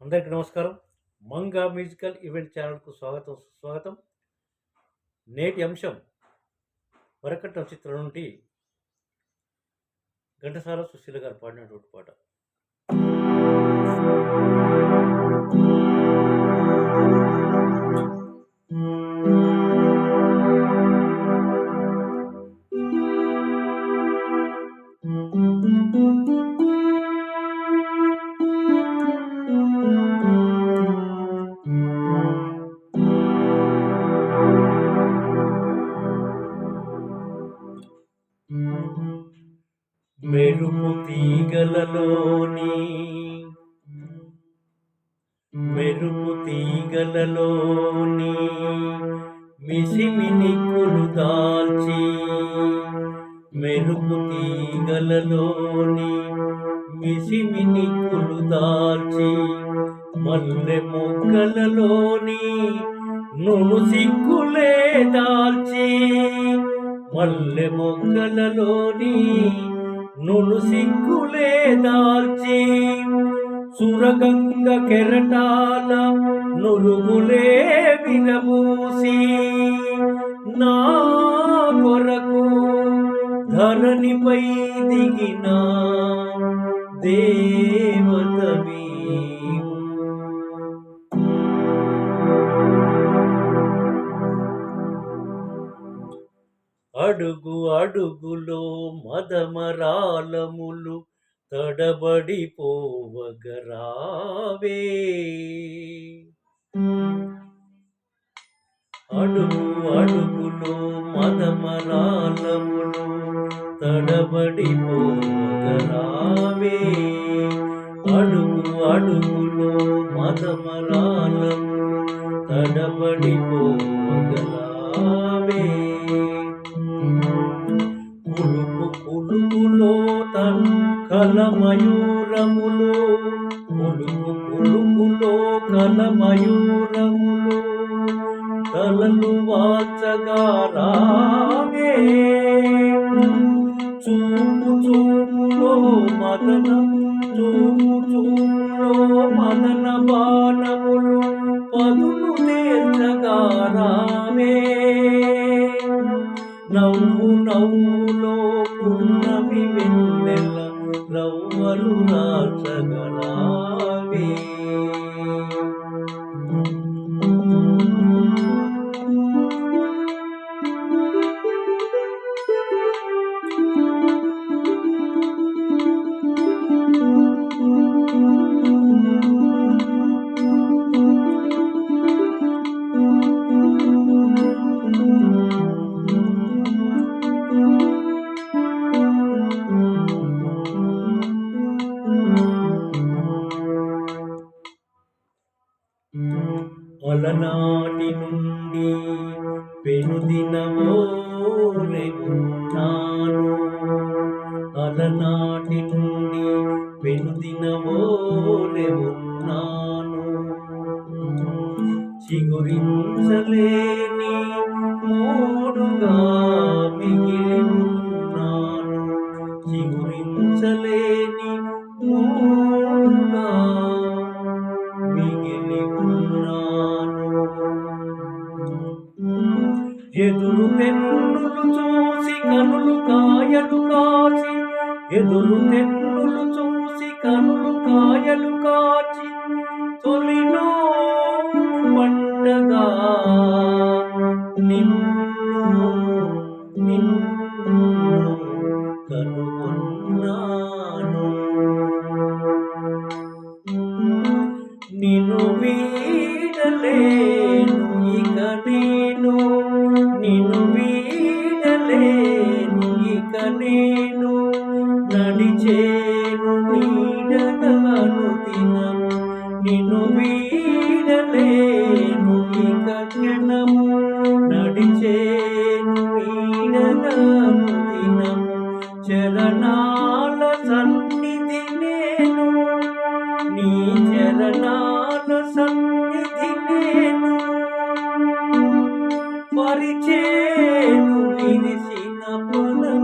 అందరికీ నమస్కారం. Manga musical event ఛానల్కు స్వాగతం సుస్వాగతం. నేటి అంశం వరకట్నం చిత్రం నుండి ఘంటసాల సుశీల గారు పాడినటువంటి పాట. తీగలలోని మెరుపు తీగలలోని మిసిమిని దాల్చి మెరుపు తీగలలోని మిసిమిని దాల్చి మల్లె మొక్కలలోని నును సిగ్గులే దాల్చి మల్లె మొగ్గలలోని నులు సిగ్గులే దాల్చి సురగంగ కెరటాల నురుగులే వినబూసి నా కొరకు ధరణిపై దిగిన దేవతవీవు అడుగు అడుగులో మదమరాలములు తడబడిపోవగరావే. అడుగు అడుగులో మదమరాలములు తడబడిపోవగరావే. అడుగు అడుగులో మదమరాలములు తడబడిపోవగరావే. కలమయూరములు పులుపు పులుపులో కలమయూరములు తలలు వాచగా రావే. చూపు చూపులో మదన చూపు చూములో మదన బాణములు పదులు తేల్చగా నవ్వు నవ్వులో నవ్వలు రాచగలావే అలనాటి నుండి పెనుదినవోలే అలనాటి నుండి పెనుదినవోలే చిగురించలే ఎదురు తెన్నులు చూసి కనులు కాయలు కాచి ఎదురు తెన్నులు చూసి కనులు కాయలు కాచి తొలిలో పండగా నిన్ను నిన్ను కనుగొన్నాను. నిన్ను వీడలేను ఇక నేను. నిన్ను వీడలేను ఇక నేను నడిచేను నీడగను దినము నిన్ను వీడలేను ఇక క్షణము నడిచేను నీడగను దినము చరణాల సన్నిధి నేను నీ చరణాల సన్నిధి నేను. పరిచేను విరిసిన పొలం